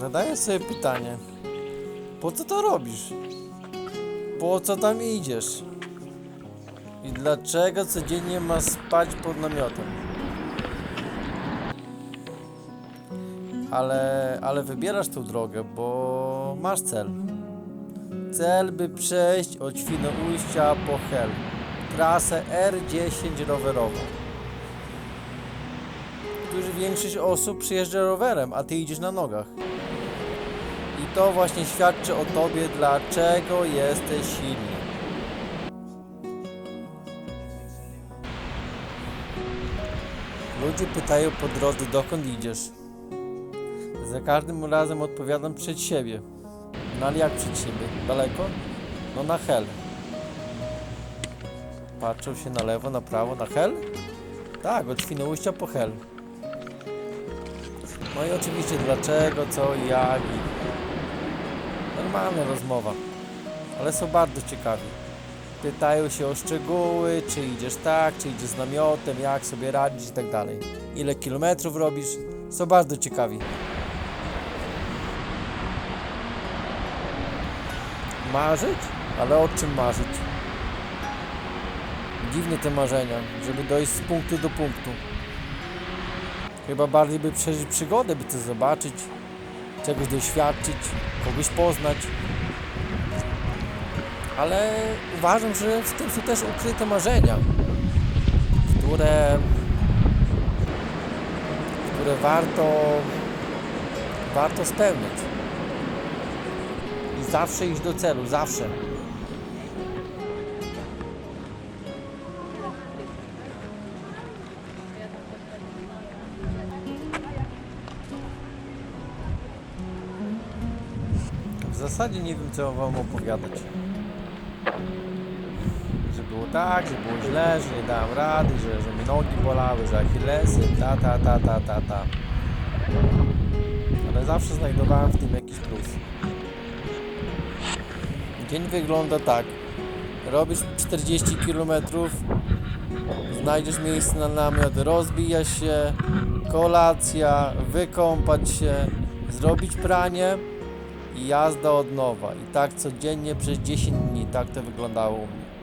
Zadaję sobie pytanie. Po co to robisz? Po co tam idziesz? I dlaczego codziennie masz spać pod namiotem? Ale, ale wybierasz tą drogę, bo masz cel. Cel, by przejść od Świnoujścia po Hel. Trasę R10 rowerową. Którzy większość osób przyjeżdża rowerem, a ty idziesz na nogach. To właśnie świadczy o tobie, dlaczego jesteś silny. Ludzie pytają po drodze, dokąd idziesz. Za każdym razem odpowiadam przed siebie. No ale jak przed siebie? Daleko? No na hel. Patrzą się na lewo, na prawo, na hel? Tak, od Świnoujścia po hel. No i oczywiście dlaczego, co, jak. i- Normalna rozmowa. Ale są bardzo ciekawi. Pytają się o szczegóły, czy idziesz tak, czy idziesz z namiotem, jak sobie radzić i tak dalej. Ile kilometrów robisz? Są bardzo ciekawi. Marzyć? Ale o czym marzyć? Dziwne te marzenia, żeby dojść z punktu do punktu. Chyba bardziej by przeżyć przygodę, by coś zobaczyć, czegoś doświadczyć, kogoś poznać. Ale uważam, że w tym są też ukryte marzenia, które, które warto, warto spełniać. I zawsze iść do celu, zawsze. Zasadzie nie wiem, co wam opowiadać. Że było tak, że było źle, że nie dałem rady, że, że mi nogi bolały, że achillesy, ta, ta, ta, ta, ta, ta. Ale zawsze znajdowałem w tym jakiś plus. Dzień wygląda tak. Robisz 40 km, znajdziesz miejsce na namiot, rozbijasz się, kolacja, wykąpać się, zrobić pranie jazda od nowa. I tak codziennie przez 10 dni tak to wyglądało u mnie.